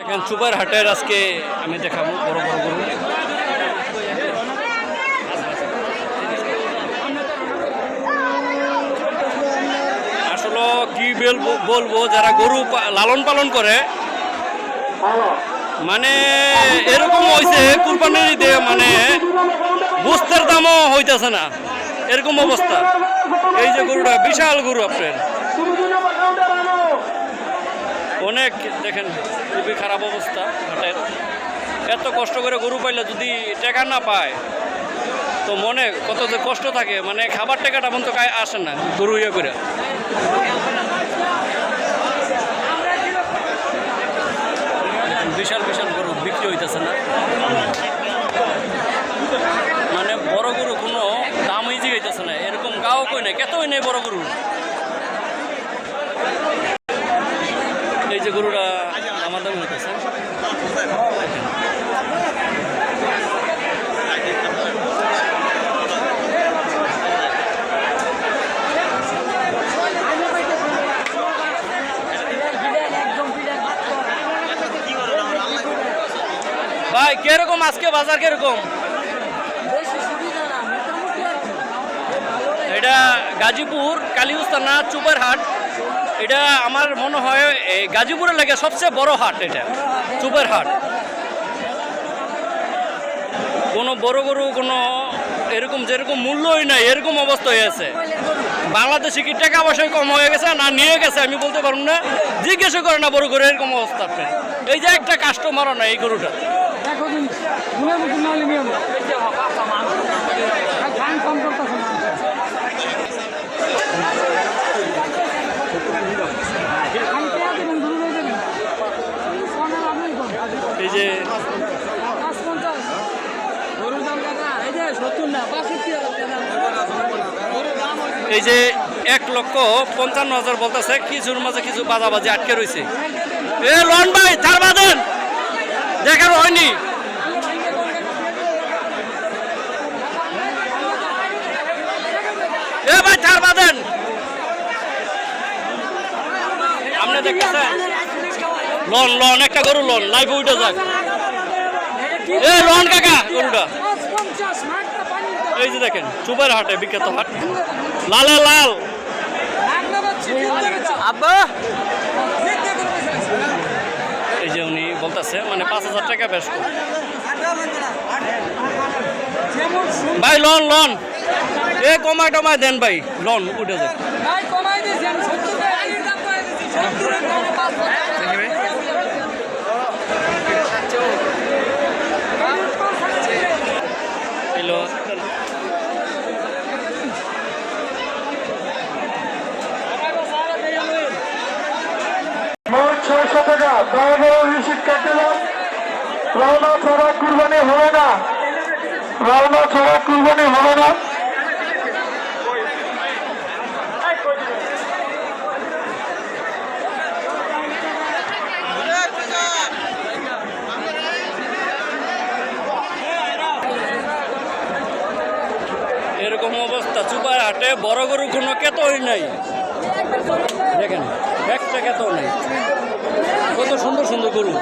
এখন সুপার হাটের আজকে আমি দেখাবো, বড় বড় গরু। আসলে কি বলব, যারা গরু লালন পালন করে মানে এরকম হয়েছে কুরবানির ঈদে মানে বুস্তের দামও হইতেছে না। এরকম অবস্থা। এই যে গরুটা, বিশাল গরু আপনার। অনেক, দেখেন, খুবই খারাপ অবস্থা হাটের। এত কষ্ট করে গরু পাইলে যদি টাকা না পায়, তো মনে কত যে কষ্ট থাকে। মানে খাবার টাকাটা পর্যন্ত কায় আসে না, গরু ইয়ে করে। বিশাল বিশাল গরু বিক্রি হইতেছে না। মানে বড় গরু কোনো দামই জিগাইতেছে না। এরকম গাও কই নাই, কেতই নেই বড় গরু। এই যে গরুটা আমার দাম হইতেছে। ভাই, কীরকম আজকে বাজার কীরকম? এটা গাজীপুর, কালিউস্তানা চুপার হাট এটা আমার মনে হয় এই গাজীপুরের লাগে সবচেয়ে বড় হাট এটা চুপার হাট। কোনো বড় গরু কোনো এরকম যেরকম মূল্যই নাই এরকম অবস্থা হয়ে আছে। বাংলাদেশে কি টাকা পয়সা কম হয়ে গেছে না নিয়ে গেছে আমি বলতে পারব না। জিজ্ঞেসও করে না বড় গরু এরকম অবস্থা এই যে একটা কাস্টমারও না এই গরুটা দেখো দিন গুনে মুখে নাহলে নিয়ম ফাইন কম করতেছে না আমি পেঁয়াজ দেবেন গুরু রয়ে দেবেন সোনার আপনি কোন এই যে পাঁচ পঞ্চাশ গরুর দাম কাকা এই যে এক লক্ষ পঞ্চান্ন হাজার বলতেছে, কিছুর মাঝে কিছু বাজাবাজি আটকে রয়েছে এ, লন ভাই চার বাদেন দেখার হয়নি। এ ভাই চার বাদেন আপনি দেখতেছেন? লন লন, একটা গরু লন লাইফে উঠে যাক। এ, লন কাকা, গরুটা। এই যে দেখেন চুবের হাটে বিখ্যাত হাট। লালে লাল। আব্বা। এই যে উনি বলতেছে মানে পাঁচ হাজার টাকা বেশ ভাই লন লন। এ কমায় টমায় দেন ভাই। লন উঠে কমাই ছয়শো টাকা। বড় বড় রিসিট কাটতে দাও রওনা ছাড়া কুরবানি হবে না। রওনা ছাড়া কুরবানি হবে না। এরকম অবস্থা। চুপার হাটে বড় গরু কোনো কেতই নাই। দেখেন একটা তো নেই। কত সুন্দর সুন্দর গরু।